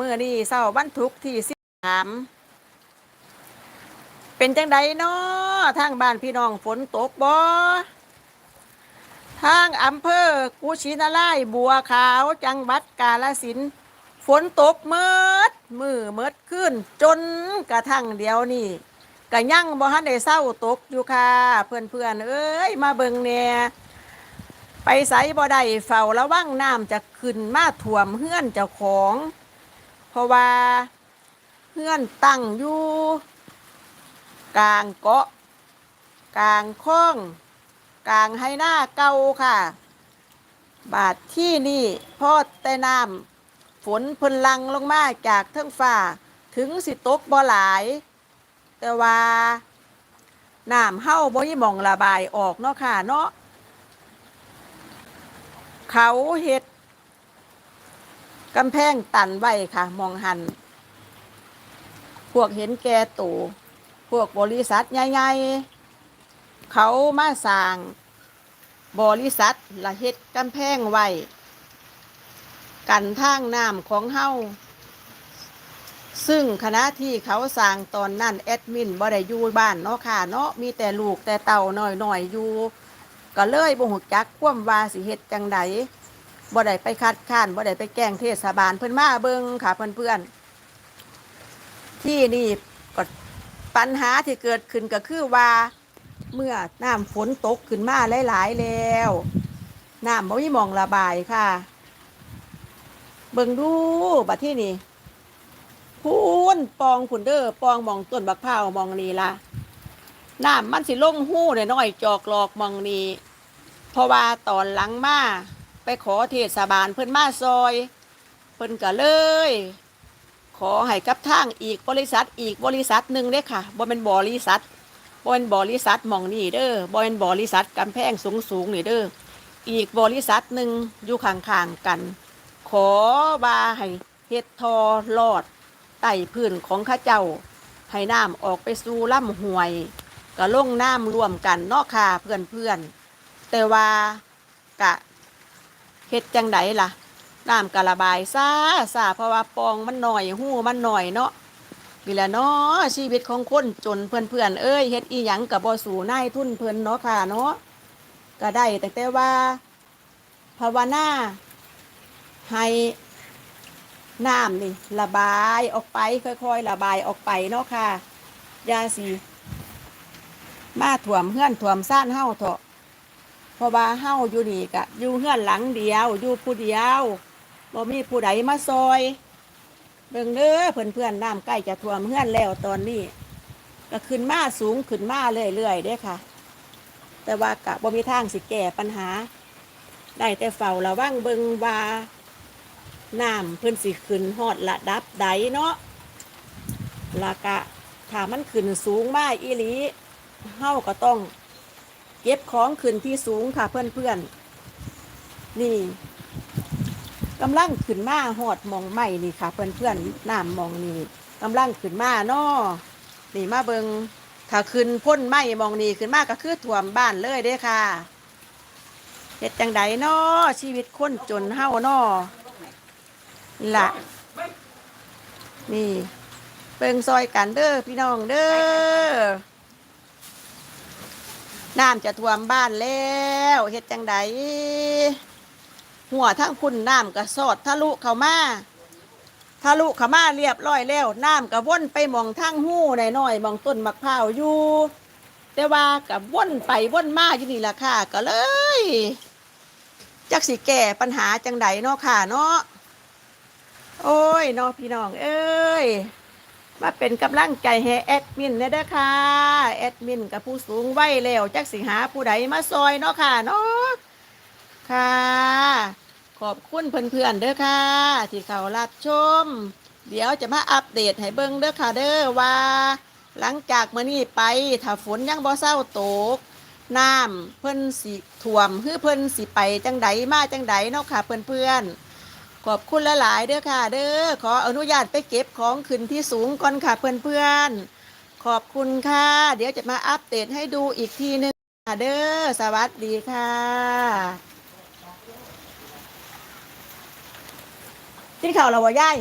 เมื่อนี้เศร้าวันทุกที่สิบสามเป็นจังใดเนาะทางบ้านพี่น้องฝนตกบ่ทางอำเภอกุชินาลายบัวขาวจังหวัดกาฬสินฝนตกเมิดมือเมิดขึ้น จนกระทั่งเดียวนี่ก็ยังบ่ทันได้เศร้าตกอยู่ค่ะ เพื่อนๆเอ้ยมาเบิงแหน่ยไปไสบ่ได้เฝ้าระวังน้ำจะขึ้นมาท่วมเฮือนเจ้าของ เพราะว่าเพื่อนตั้งอยู่กลางเกาะกลางคลองกลางไฮหน้าเก่าค่ะ บาดที่นี่พอดแต่น้ำฝนพ่นลังลงมาจากเทิงฟ้าถึงสิตกบ่หลาย แต่ว่าน้ำเฮาบ่มีหม่องระบายออกเนาะค่ะเนาะเขาเฮ็ด กำแพงตันไว้ค่ะ มองหัน พวกเห็นแก่ตูพวกบริษัทใหญ่ๆ เขามาสร้างบริษัทละเฮ็ดกำแพงไว้ กันทางน้ำของเฮาซึ่งคณะที่เขาสร้างตอนนั้นแอดมินบ่ได้อยู่บ้านเนาะค่ะเนาะมีแต่ลูกแต่เต่าหน่อยๆอยู่ก็เลยบ่ฮู้จักความว่าสิเฮ็ดจังใด บ่ได้ไปคัดค้านบ่ได้ไปแกล้งเทศบาลเพิ่นมาเบิงค่ะเพื่อนๆที่นี่ก็ปัญหาที่เกิดขึ้นก็คือว่า เมื่อน้ำฝนตกขึ้นมาหลายๆแล้วน้ำบ่มีมองระบายค่ะ เบิ่งดูบัดที่นี่พูนปองผุนเด้อปองมองต้นบักพร้าวมองนี่ละน้ำมันสิลงหู้น้อยๆจอกหลอกมองนี้เพราะว่าตอนหลังมา ไปขอเทศบาลเพิ่นมาซอย เพิ่นก็เลย ขอให้กับทางอีกบริษัทอีกบริษัทหนึ่งเด้ค่ะบ่เป็นบริษัทบ่เป็นบริษัทมองนี่เด้อบ่เป็นบริษัทกำแพงสูงสูงนี่เด้ออีกบริษัทหนึ่งอยู่ข้างๆกัน ขอว่าให้เฮ็ดทอลอดใต้พื้นของข้าเจ้าให้น้ำออกไปสู่ลำห้วย ก็ลงน้ำรวมกันเนาะค่ะเพื่อนแต่ว่ากะ เฮ็ดจังไดล่ะน้ำกะระบายซาซาเพราะว่าปองมันหน่อยหู้มันหน่อยเนาะนี่แหละเนาะชีวิตของคนจนเพื่อนเพื่อนๆเอ้ยเฮ็ดอีหยังกับบ่สู่นายทุนเพิ่นเนาะค่ะเนาะก็ได้แต่แต่ว่าภาวนาให้น้ำนี่ระบายออกไปค่อยๆ ระบายออกไปเนาะค่ะยาสีมาถ่วมเฮื่อนถ่วมซ่านเฮาเถาะ เพราะว่าเฮาอยู่นี่กะอยู่เฮือนหลังเดียว อยู่ผู้เดียวบ่มีผู้ใดมาซอย เบิ่งเด้อเพื่อนเพื่อนๆน้ำใกล้จะท่วมเฮือนแล้วตอนนี้ ก็ขึ้นมาสูงขึ้นมาเรื่อยๆเด้ค่ะ แต่ว่ากะบ่มีทางสิแก้ปัญหา ได้แต่เฝ้าระวังเบิ่งว่าน้ำเพิ่นสิขึ้นฮอดระดับใดเนาะละกะถ้ามันขึ้นสูงมากอีหลีเฮาก็ต้อง เก็บของขึ้นที่สูงค่ะเพื่อนๆนี่กำลังขึ้นมาหอดมองใหม่นี่ค่ะ เพื่อนๆน้ำมองนี่กำลังขึ้นมานาะนี่มาเบิงถ้าขึ้นพ้นไหมมองนี่ขึ้นมาก็คือถ่วมบ้านเลยเด้ค่ะเฮ็ดจังใดนาะชีวิตคนจนเฮานาะนี่ละนี่เบิงซอยกันเด้อพี่น้องเด้อ น้ำจะท่วมบ้านแล้วเฮ็ดจังใดหัวทั้งพุ่นน้ำก็สอดทะลุเข้ามาทะลุเข้ามาเรียบร้อยแล้วน้ำก็ว่นไปมองทั้งหู้หน่อยๆมองต้นมะพร้าวอยู่แต่ว่ากับว่นไปว่นมาอยู่นี่ล่ะค่ะ ก็เลยจักสิแก้ปัญหาจังใดเนาะค่ะเนาะโอ้ยเนาะพี่น้อง เอ้ย มาเป็นกำลังใจให้แอดมินเนี่ยเด้อค่ะ แอดมินกับผู้สูงวัยแล้วจักสิหาผู้ใดมาซอยเนาะค่ะเนาะค่ะ ขอบคุณเพื่อนๆเด้อค่ะ ที่เขารับชม เดี๋ยวจะมาอัปเดตให้เบิ่งเด้อค่ะเด้อว่า หลังจากมื้อนี้ไปถ้าฝนยังบ่เศร้าตกน้ำเพิ่นสิท่วม คือเพิ่นสิไปจังใดมาจังใดเนาะค่ะเพื่อนๆ ขอบคุณหลายๆเด้อค่ะ เด้อขออนุญาตไปเก็บของขึ้นที่สูงก่อนค่ะเพื่อนๆ ขอบคุณค่ะ เดี๋ยวจะมาอัปเดตให้ดูอีกทีหนึงค่ะเด้อสวัสดีค่ะกินข้าวเราวบ่ยาย